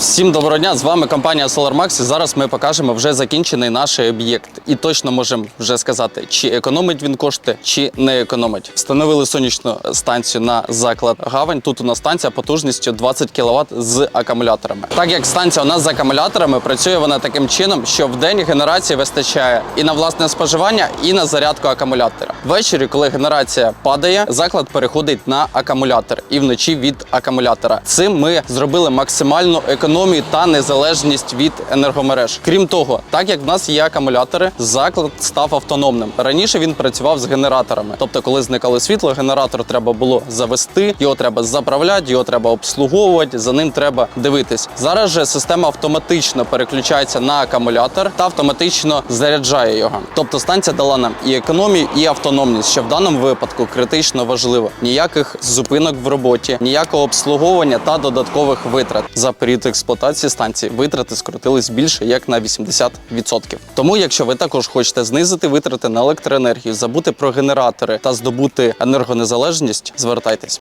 Всім доброго дня! З вами компанія SolarMax. І зараз ми покажемо вже закінчений наш об'єкт. І точно можемо вже сказати, чи економить він кошти, чи не економить. Встановили сонячну станцію на заклад Гавань. Тут у нас станція потужністю 20 кВт з акумуляторами. Так як станція у нас з акумуляторами, працює вона таким чином, що в день генерації вистачає і на власне споживання, і на зарядку акумулятора. Ввечері, коли генерація падає, заклад переходить на акумулятор і вночі від акумулятора. Цим ми зробили максимальну економію та незалежність від енергомереж. Крім того, так як в нас є акумулятори, заклад став автономним. Раніше він працював з генераторами. Тобто, коли зникало світло, генератор треба було завести, його треба заправляти, його треба обслуговувати, за ним треба дивитись. Зараз же система автоматично переключається на акумулятор та автоматично заряджає його. Тобто станція дала нам і економію, і автономність, що в даному випадку критично важливо. Ніяких зупинок в роботі, ніякого обслуговування та додаткових витрат. За період експлуатації станції витрати скоротились більше як на 80%. Тому, якщо ви також хочете знизити витрати на електроенергію, забути про генератори та здобути енергонезалежність, звертайтесь.